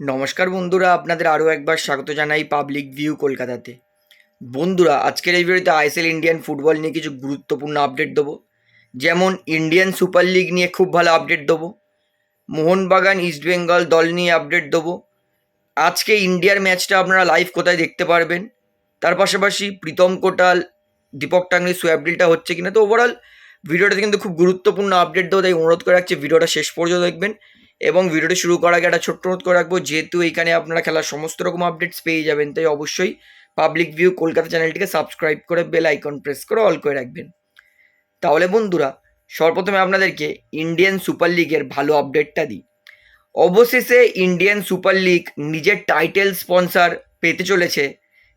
নমস্কার বন্ধুরা, আপনাদের আরও একবার স্বাগত জানাই পাবলিক ভিউ কলকাতাতে। বন্ধুরা, আজকের এই ভিডিওতে আইএসএল ইন্ডিয়ান ফুটবল নিয়ে কিছু গুরুত্বপূর্ণ আপডেট দেবো। যেমন ইন্ডিয়ান সুপার লিগ নিয়ে খুব ভালো আপডেট দেবো। মোহনবাগান ইস্টবেঙ্গল দল নিয়ে আপডেট দেবো। আজকে ইন্ডিয়ার ম্যাচটা আপনারা লাইভ কোথায় দেখতে পারবেন? তার পাশাপাশি প্রীতম কোটাল, দীপক টাংরি সোয়াবডিলটা হচ্ছে কিনা? তো ওভারঅল ভিডিওটাতে কিন্তু খুব গুরুত্বপূর্ণ আপডেট দেবো, তাই অনুরোধ করে রাখছি, ভিডিওটা শেষ পর্যন্ত দেখবেন। এবং ভিডিওটি শুরু করার আগে একটা ছোট্ট নোট করে রাখব, যেহেতু এইখানে আপনারা খেলার সমস্ত রকম আপডেটস পেয়ে যাবেন, তাই অবশ্যই পাবলিক ভিউ কলকাতা চ্যানেলটিকে সাবস্ক্রাইব করে বেল আইকন প্রেস করে অল করে রাখবেন। তাহলে বন্ধুরা, সর্বপ্রথমে আপনাদেরকে ইন্ডিয়ান সুপার লিগের ভালো আপডেটটা দিই। অবশেষে ইন্ডিয়ান সুপার লিগ নিজের টাইটেল স্পন্সর পেতে চলেছে,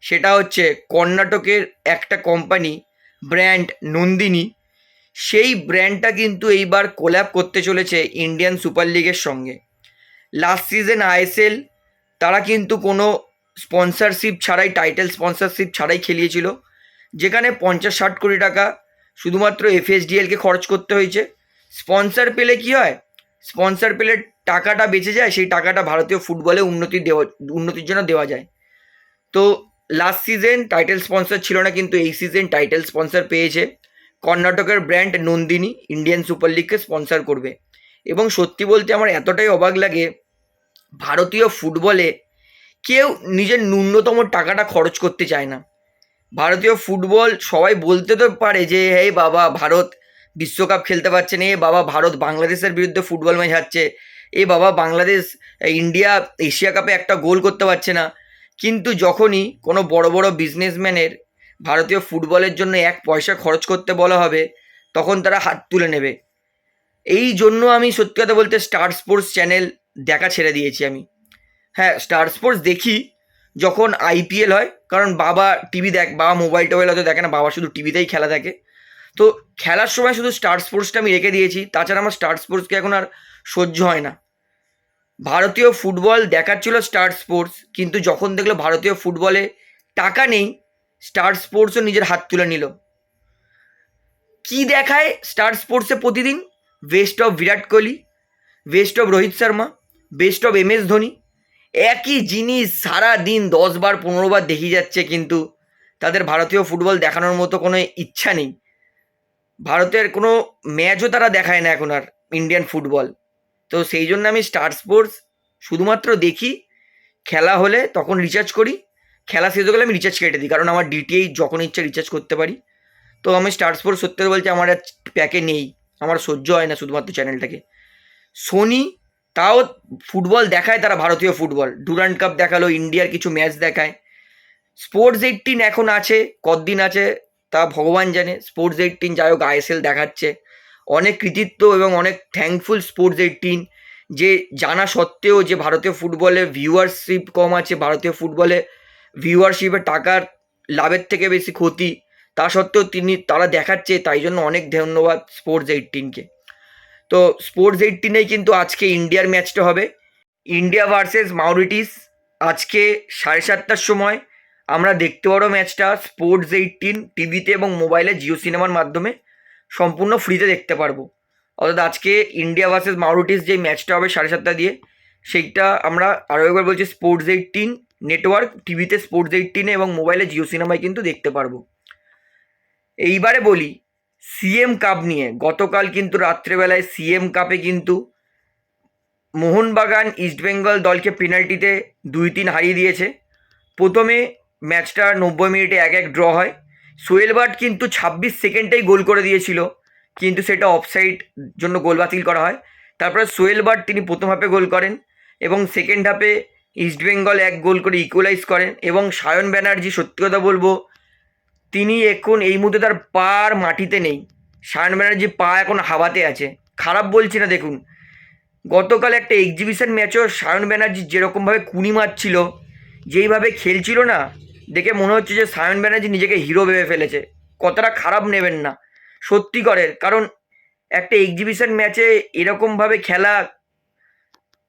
সেটা হচ্ছে কর্ণাটকের একটা কোম্পানি ব্র্যান্ড নন্দিনী। সেই ব্র্যান্ডটা কিন্তু এইবার কোল্যাব করতে চলেছে ইন্ডিয়ান সুপার লিগের সঙ্গে। লাস্ট সিজন আইএসএল তারা কিন্তু কোনো স্পন্সরশিপ ছাড়াই টাইটেল স্পন্সরশিপ ছাড়াই খেলিয়েছিল, যেখানে পঞ্চাশ ষাট কোটি টাকা শুধুমাত্র এফএসডিএলকে খরচ করতে হয়েছে। স্পন্সর পেলে কি হয়? স্পন্সর পেলে টাকাটা বেঁচে যায়, সেই টাকাটা ভারতীয় ফুটবলে উন্নতি দেওয়া, উন্নতির জন্য দেওয়া যায়। তো লাস্ট সিজন টাইটেল স্পন্সর ছিল না, কিন্তু এই সিজন টাইটেল স্পন্সর পেয়েছে। কর্ণাটকের ব্র্যান্ড নন্দিনী ইন্ডিয়ান সুপার লিগকে স্পন্সার করবে। এবং সত্যি বলতে আমার এতটাই অবাক লাগে, ভারতীয় ফুটবলে কেউ নিজের ন্যূনতম টাকাটা খরচ করতে চায় না। ভারতীয় ফুটবল সবাই বলতে তো পারে যে হে বাবা, ভারত বিশ্বকাপ খেলতে পারছে না। এ বাবা, ভারত বাংলাদেশের বিরুদ্ধে ফুটবল ম্যাচ হারছে। এ বাবা, বাংলাদেশ ইন্ডিয়া, এশিয়া কাপে একটা গোল করতে পারছে না। কিন্তু যখনই কোনো বড় বড় বিজনেসম্যানের ভারতীয় ফুটবলের জন্য এক পয়সা খরচ করতে বলা হবে, তখন তারা হাত তুলে নেবে। এই জন্য আমি সত্যি কথা বলতে স্টার স্পোর্টস চ্যানেল দেখা ছেড়ে দিয়েছি আমি। হ্যাঁ স্টার স্পোর্টস দেখি যখন আইপিএল হয়, কারণ বাবা টিভি দেখ, বাবা মোবাইল টোবাইল হয়তো দেখে না, বাবা শুধু টিভিতেই খেলা থাকে তো খেলার সময় শুধু স্টার স্পোর্টসটা আমি রেখে দিয়েছি, তাছাড়া আমার স্টার স্পোর্টসকে এখন আর সহ্য হয় না। ভারতীয় ফুটবল দেখার ছিল স্টার স্পোর্টস কিন্তু যখন দেখল ভারতীয় ফুটবলে টাকা নেই স্টার স্পোর্টসও নিজের হাত তুলে নিল। কি দেখায় স্টার স্পোর্টসে প্রতিদিন? Best of Virat Kohli best of Rohit Sharma best of M S Dhoni. একই জিনিস সারা দিন দশ বার, পনেরো বার দেখি যাচ্ছে কিন্তু তাদের ভারতীয় ফুটবল দেখানোর মতো কোনো ইচ্ছা নেই। ভারতের কোনো ম্যাচও তারা দেখায় না এখন আর ইন্ডিয়ান ফুটবল তো সেই জন্য আমি স্টার স্পোর্টস শুধুমাত্র দেখি, খেলা হলে তখন রিচার্জ করি। খেলা শেষ হয়ে গেলে আমি রিচার্জ কেটে দিই, কারণ আমার ডিটিএই যখন ইচ্ছা রিচার্জ করতে পারি। তো আমি স্টার স্পোর্টস সত্যি বলছি আমার আর প্যাকে নেই, আমার সহ্য হয় না শুধুমাত্র চ্যানেলটাকে সোনি তাও ফুটবল দেখায়, তারা ভারতীয় ফুটবল ডুরান্ড কাপ দেখাল ইন্ডিয়ার কিছু ম্যাচ দেখায়। স্পোর্টস এইটিন এখন আছে কদিন আছে তা ভগবান জানে। স্পোর্টস এইটিন যাই হোক আইএসএল দেখাচ্ছে। অনেক কৃতিত্ব এবং অনেক থ্যাঙ্কফুল স্পোর্টস এইটিন যে জানা সত্ত্বেও যে ভারতীয় ফুটবলে ভিউয়ারশিপ কম আছে, ভারতীয় ফুটবলে ভিউয়ারশিপের টাকার লাভের থেকে বেশি ক্ষতি। তা সত্ত্বেও তিনি, তারা দেখাচ্ছে, তাই জন্য অনেক ধন্যবাদ স্পোর্টস এইটিনকে তো স্পোর্টস এইটিনেই কিন্তু আজকে ইন্ডিয়ার ম্যাচটা হবে। ইন্ডিয়া ভার্সেস মাউরিটিস আজকে সাড়ে সাতটার সময়। আমরা দেখতে পারো ম্যাচটা স্পোর্টস এইটিন টিভিতে এবং মোবাইলে জিও সিনেমার মাধ্যমে। সম্পূর্ণ ফ্রিতে দেখতে পারব। অর্থাৎ আজকে ইন্ডিয়া ভার্সেস মাউরিটিস যে ম্যাচটা হবে সাড়ে সাতটা দিয়ে, সেইটা আমরা আরও একবার বলছি স্পোর্টস এইটিন নেটওয়ার্ক, টিভিতে স্পোর্টস এইটিনে এবং মোবাইলে জিও সিনেমায় কিন্তু দেখতে পারব। এইবারে বলি, সিএম কাপ নিয়ে। গতকাল কিন্তু রাত্রেবেলায় সিএম কাপে কিন্তু মোহনবাগান ইস্টবেঙ্গল দলকে পেনাল্টিতে দুই তিন হারিয়ে দিয়েছে। প্রথমে ম্যাচটা নব্বই মিনিটে এক এক ড্র হয়। সোয়েল বাট কিন্তু ছাব্বিশ সেকেন্ডেই গোল করে দিয়েছিল, কিন্তু সেটা অফসাইড জন্য গোল বাতিল করা হয়। তারপরে সোয়েল বাট তিনি প্রথম হাফে গোল করেন এবং সেকেন্ড হাফে ইস্টবেঙ্গল এক গোল করে ইকুয়ালাইজ করেন এবং সায়ন ব্যানার্জি, সত্যি কথা বলব, তিনি এখন এই মুহূর্তে তার পার মাটিতে নেই। সায়ন ব্যানার্জি পা এখন হাওয়াতে আছে। খারাপ বলছি না, দেখুন। গতকাল একটা এক্সিবিশন ম্যাচও সায়ন ব্যানার্জি যেরকমভাবে কুনি মারছিল, যেইভাবে খেলছিল না, দেখে মনে হচ্ছে যে সায়ন ব্যানার্জি নিজেকে হিরো ভেবে ফেলেছে। কতটা খারাপ নেবেন না। সত্যি করে, কারণ একটা এক্সিবিশন ম্যাচে এরকমভাবে খেলা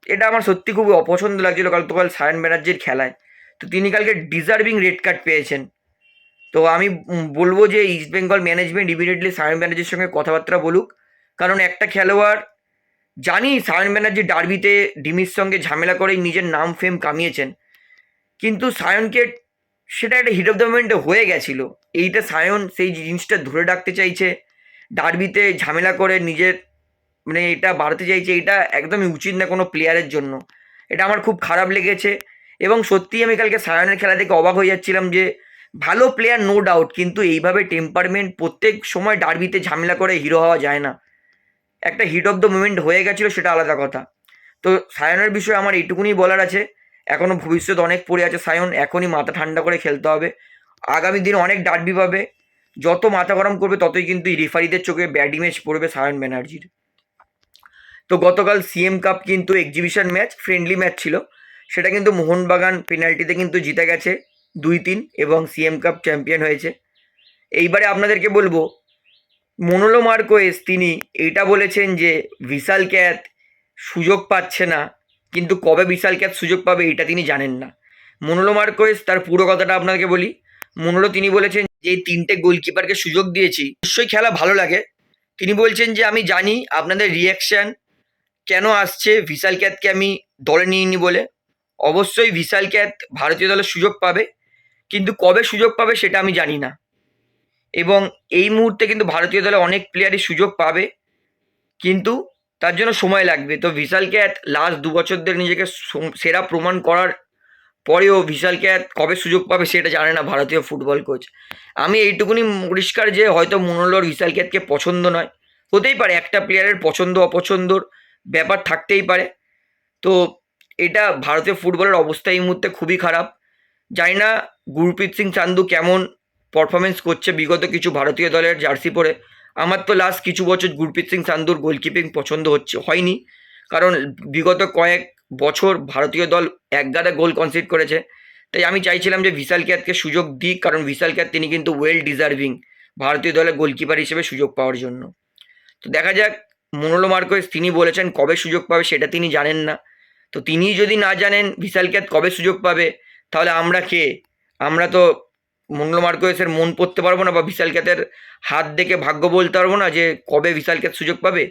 এটা আমার সত্যি খুবই অপছন্দ লাগছিল কাল গতকাল সায়ন ব্যানার্জির খেলায়। তো তিনি কালকে ডিজার্ভিং রেড কার্ড পেয়েছেন। তো আমি বলব যে East Bengal management immediately Sayan ব্যানার্জির সঙ্গে কথাবার্তা বলুক। কারণ একটা খেলোয়াড় জানি সায়ন ব্যানার্জি ডার্বিতে ডিমির সঙ্গে ঝামেলা করেই নিজের নাম ফেম কামিয়েছেন। কিন্তু সায়নকে সেটা একটা হিট অফ দ্য মোমেন্টে হয়ে গেছিল। এইটা সায়ন সেই জিনিসটা ধরে রাখতে চাইছে। ডার্বিতে ঝামেলা করে নিজের মানে এটা বাড়াতে চাইছে, এটা একদমই উচিত না কোনো প্লেয়ারের জন্য। এটা আমার খুব খারাপ লেগেছে এবং সত্যিই আমি কালকে সায়নের খেলা দেখে অবাক হয়ে যাচ্ছিলাম যে, ভালো প্লেয়ার নো ডাউট কিন্তু এইভাবে টেম্পারমেন্ট প্রত্যেক সময় ডার্বিতে ঝামেলা করে হিরো হওয়া যায় না। একটা হিট অফ দ্য মুমেন্ট হয়ে গেছিল সেটা আলাদা কথা। তো সায়নের বিষয়ে আমার এইটুকুনি বলার আছে। এখনও ভবিষ্যৎ অনেক পড়ে আছে সায়ন, এখনই মাথা ঠান্ডা করে খেলতে হবে। আগামী দিন অনেক ডার্বি পাবে। যত মাথা গরম করবে, ততই কিন্তু রেফারিদের চোখে ব্যাড ইমেজ পড়বে সায়ন ব্যানার্জির। তো গতকাল সিএম কাপ কিন্তু এক্সিবিশন ম্যাচ ফ্রেন্ডলি ম্যাচ ছিল। সেটা কিন্তু মোহনবাগান পেনাল্টিতে কিন্তু জিতে গেছে দুই তিন এবং সিএম কাপ চ্যাম্পিয়ন হয়েছে। এইবারে আপনাদেরকে বলব, মনোলো মার্কোয়েস তিনি এইটা বলেছেন যে ভিশাল ক্যাত সুযোগ পাচ্ছে না, কিন্তু কবে বিশাল ক্যাথ সুযোগ পাবে এটা তিনি জানেন না। মনোলো মার্কোয়েস তার পুরো কথাটা আপনাকে বলি। মনোলো তিনি বলেছেন যে তিনটে গোলকিপারকে সুযোগ দিয়েছি। নিশ্চয়ই খেলা ভালো লাগে। তিনি বলছেন যে আমি জানি, আপনাদের রিয়াকশান কেন আসছে? ভিশাল ক্যাথকে আমি দলে নিইনি বলে। অবশ্যই ভিশাল ক্যাথ ভারতীয় দলের সুযোগ পাবে। কিন্তু কবে সুযোগ পাবে সেটা আমি জানি না। এবং এই মুহূর্তে কিন্তু ভারতীয় দলে অনেক প্লেয়ারই সুযোগ পাবে। কিন্তু তার জন্য সময় লাগবে। তো ভিশাল ক্যাথ লাস্ট দু বছর ধরে নিজেকে সেরা প্রমাণ করার পরেও ভিশাল ক্যাথ কবে সুযোগ পাবে সেটা জানে না ভারতীয় ফুটবল কোচ আমি এইটুকুনি পরিষ্কার যে হয়তো মনোলোর ভিশাল ক্যাথকে পছন্দ নয়। হতেই পারে একটা প্লেয়ারের পছন্দ অপছন্দর ব্যাপার থাকতেই পারে। তো এটা ভারতীয় ফুটবলের অবস্থা এই মুহূর্তে খুবই খারাপ। জানি না গুরপ্রীত সিং চান্দু কেমন পারফরমেন্স করছে বিগত কিছু ভারতীয় দলের জার্সি পরে। আমার তো লাস্ট কিছু বছর গুরপ্রীত সিং চান্দুর গোলকিপিং পছন্দ হচ্ছে, হয়নি। কারণ বিগত কয়েক বছর ভারতীয় দল একগাদা গোল কনসিড করেছে। তাই আমি চাইছিলাম যে ভিশাল ক্যাতকে সুযোগ দিক, কারণ ভিশাল ক্যাত তিনি কিন্তু ওয়েল ডিজার্ভিং ভারতীয় দলের গোলকিপার হিসেবে সুযোগ পাওয়ার জন্য। তো দেখা যাক মনোলো মার্কোয়েস তিনি বলেছেন, কবে সুযোগ পাবে সেটা তিনি জানেন না। তো তিনি যদি না জানেন ভিশাল ক্যাত কবে সুযোগ পাবে, তাহলে আমরা কে? আমরা তো মনোলো মার্কোয়েসের মন পড়তে পারব না বা বিশাল ক্যাতের হাত দেখে ভাগ্য বলতে পারব না যে কবে বিশাল ক্যাত সুযোগ পাবে।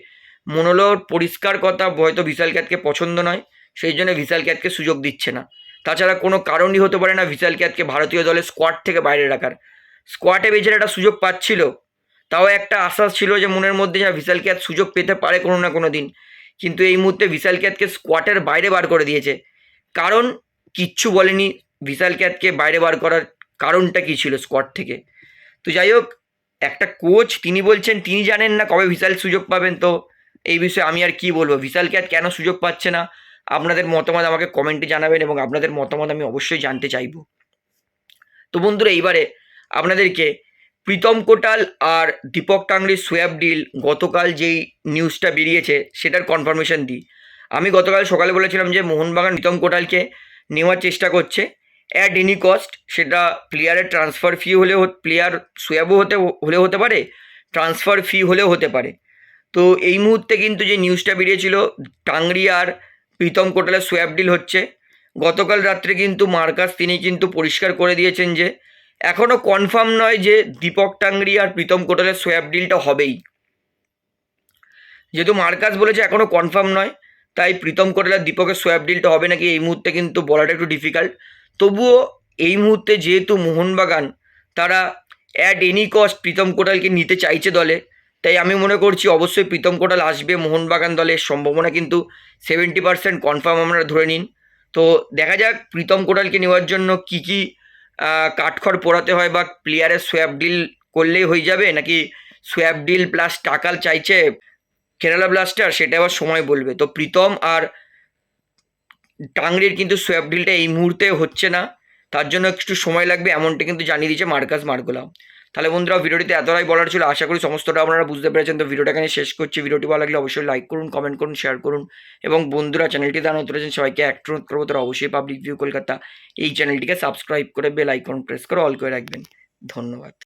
মনোলোর পরিষ্কার কথা হয়তো বিশাল ক্যাতকে পছন্দ নয়, সেই জন্য বিশাল ক্যাতকে সুযোগ দিচ্ছে না। তাছাড়া কোনো কারণই হতে পারে না বিশাল ক্যাতকে ভারতীয় দলের স্কোয়াড থেকে বাইরে রাখার। স্কোয়াডে বেচারা একটা সুযোগ পাচ্ছিল। তাও একটা আশ্বাস ছিল যে মনের মধ্যে যা বিশাল ক্যাত সুযোগ পেতে পারে কোনো না কোনো দিন। কিন্তু এই মুহূর্তে বিশাল ক্যাথকে স্কোয়াডের বাইরে বার করে দিয়েছে। কারণ কিচ্ছু বলেনি বিশাল ক্যাথকে বাইরে বার করার কারণটা কী ছিল স্কোয়াড থেকে? তো যাই হোক, একটা কোচ তিনি বলছেন, তিনি জানেন না কবে ভিসাল সুযোগ পাবেন তো। এই বিষয়ে আমি আর কি বলব? ভিসাল ক্যাট কেন সুযোগ পাচ্ছে না? আপনাদের মতামত আমাকে কমেন্টে জানাবেন এবং আপনাদের মতামত আমি অবশ্যই জানতে চাইব। তো বন্ধুরা, এইবারে আপনাদেরকে প্রীতম কোটাল আর দীপক টাংরির সোয়াব ডিল গতকাল যেই নিউজটা বেরিয়েছে, সেটার কনফার্মেশন দিই। আমি গতকাল সকালে বলেছিলাম যে মোহনবাগান প্রীতম কোটালকে নেওয়ার চেষ্টা করছে। অ্যাট এনি কস্ট সেটা প্লেয়ারের ট্রান্সফার ফি হলেও প্লেয়ার সোয়াবও হতে, হলেও হতে পারে ট্রান্সফার ফি হলেও হতে পারে। তো এই মুহূর্তে কিন্তু যে নিউজটা বেরিয়েছিল, টাংরি আর প্রীতম কোটালের সোয়াব ডিল হচ্ছে। গতকাল রাত্রে কিন্তু মার্কাস তিনি কিন্তু পরিষ্কার করে দিয়েছেন যে এখনও কনফার্ম নয় যে দীপক টাংরি আর প্রীতম কোটালের সোয়াব ডিলটা হবেই। যেহেতু মার্কাস বলেছে এখনও কনফার্ম নয়, তাই প্রীতম কোটাল আর দীপকের সোয়াব ডিলটা হবে নাকি এই মুহূর্তে কিন্তু বলাটা একটু ডিফিকাল্ট তবুও এই মুহূর্তে যেহেতু মোহনবাগান, তারা অ্যাট এনি কস্ট প্রীতম কোটালকে নিতে চাইছে দলে, তাই আমি মনে করছি অবশ্যই প্রীতম কোটাল আসবে মোহনবাগান দলের সম্ভাবনা কিন্তু সেভেন্টি পার্সেন্ট কনফার্ম আমরা ধরে নিন। তো দেখা যাক প্রীতম কোটালকে নেওয়ার জন্য কী কী কাঠখড় পোড়াতে হয় বা প্লেয়ারের সোয়াব ডিল করলেই হয়ে যাবে? নাকি সোয়াব ডিল প্লাস টাকাল চাইছে কেরালা ব্লাস্টার সেটা আবার সময় বলবে। তো প্রীতম আর টাংরির কিন্তু সোয়াব ডিলটা এই মুহূর্তে হচ্ছে না। তার জন্য একটু সময় লাগবে, এমনটা কিন্তু জানিয়ে দিয়েছে মার্কাস মার্গোলাম। তাহলে বন্ধুরা ভিডিওটিতে এতটাই বলার ছিল, আশা করি সমস্তটা আপনারা বুঝতে পেরেছেন। তো ভিডিওটা এখানে শেষ করছি। ভিডিওটি ভালো লাগলে অবশ্যই লাইক করুন কমেন্ট করুন শেয়ার করুন এবং বন্ধুরা চ্যানেলটি দান রয়েছেন, সবাইকে একটু করব তারা অবশ্যই পাবলিক ভিউ কলকাতা এই চ্যানেলটিকে সাবস্ক্রাইব করে বেল আইকন প্রেস করে অল করে রাখবেন। ধন্যবাদ।